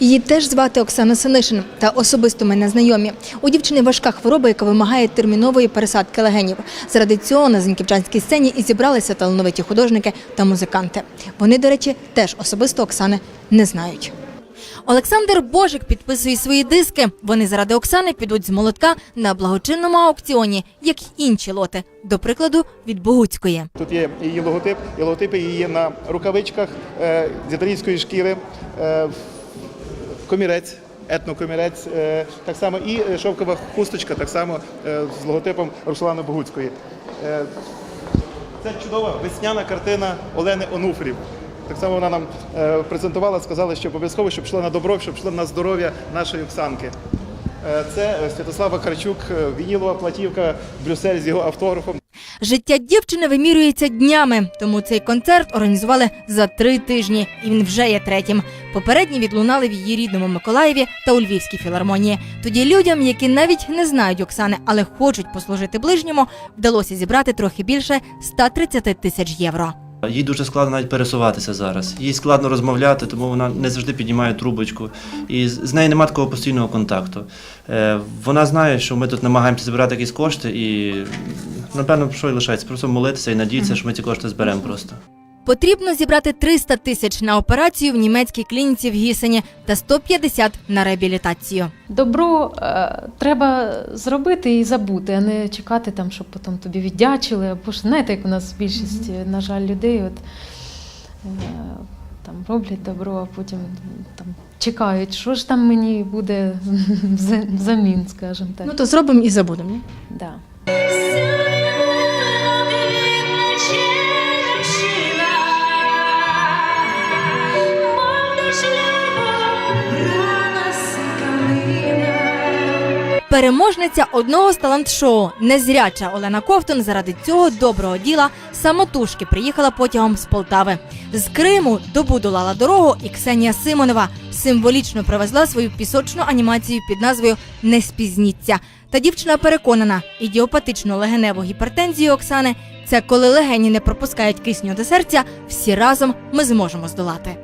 Її теж звати Оксана Синишин та особисто мене знайомі. У дівчини важка хвороба, яка вимагає термінової пересадки легенів. Заради цього на Зіньківчанській сцені і зібралися талановиті художники та музиканти. Вони, до речі, теж особисто Оксани не знають. Олександр Божик підписує свої диски. Вони заради Оксани підуть з молотка на благочинному аукціоні, як й інші лоти, до прикладу, від Богуцької. Тут є її логотип, і логотипи її є на рукавичках е, з італійської шкіри, е, комірець, етнокомірець, е, так само і е, шовкова хусточка, так само е, з логотипом Руслани Богуцької. Це чудова весняна картина Олени Онуфрів. Так само вона нам презентувала, сказала, що обов'язково, щоб йшло на добро, щоб йшло на здоров'я нашої Оксанки. Це Святослав Вакарчук, е, вінілова платівка, Брюссель з його автографом. Життя дівчини вимірюється днями, тому цей концерт організували за три тижні, і він вже є третім. Попередні відлунали в її рідному Миколаєві та у Львівській філармонії. Тоді людям, які навіть не знають Оксани, але хочуть послужити ближньому, вдалося зібрати трохи більше 130 тисяч євро. Їй дуже складно навіть пересуватися зараз. Їй складно розмовляти, тому вона не завжди піднімає трубочку. І з нею немає такого постійного контакту. Е, Вона знає, що ми тут намагаємося збирати якісь кошти, і напевно, що й лишається, просто молитися і надіятися, що ми ці кошти зберемо просто. Потрібно зібрати 300 тисяч на операцію в німецькій клініці в Гісені та 150 на реабілітацію. Добро е, треба зробити і забути, а не чекати там, щоб потім тобі віддячили. Або ж знаєте, як у нас більшість, на жаль, людей от, е, там роблять добро, а потім там чекають, що ж там мені буде вза- взамін, скажімо так. Ну то зробимо і забудемо. да. Переможниця одного з талант-шоу незряча Олена Ковтун заради цього доброго діла самотужки приїхала потягом з Полтави. З Криму добу дорогу і Ксенія Симонова символічно привезла свою пісочну анімацію під назвою Не спізніться. Та дівчина переконана, ідіопатичну легеневу гіпертензію Оксани це коли легені не пропускають кисню до серця. Всі разом ми зможемо здолати.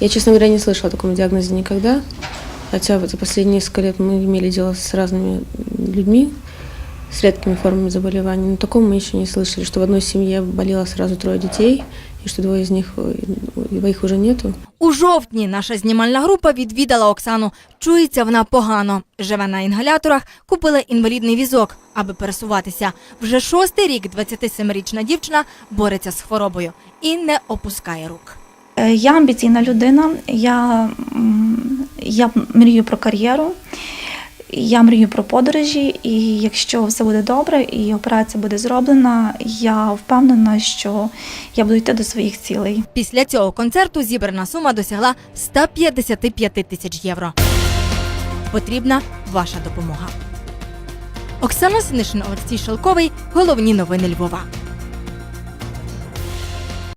Я, честно говоря, не слышала о таком диагнозе никогда. Хотя вот за последние несколько лет мы имели дело с разными людьми с редкими формами заболеваний. Но такого мы еще не слышали, что в одной семье болело сразу трое детей, и что двое из них, э, двоих уже нету. У жовтні наша знімальна група відвідала Оксану. Чується вона погано. Живе на інгаляторах, купила інвалідний візок, аби пересуватися. Вже шостий рік 27-річна дівчина бореться з хворобою і не опускає рук. Е, Я амбіційна людина. Я, м, я мрію про кар'єру, я мрію про подорожі, і якщо все буде добре і операція буде зроблена, я впевнена, що я буду йти до своїх цілей. Після цього концерту зібрана сума досягла 155 тисяч євро. Потрібна ваша допомога. Оксана Синишин, Олексій Шелковий. Головні новини Львова.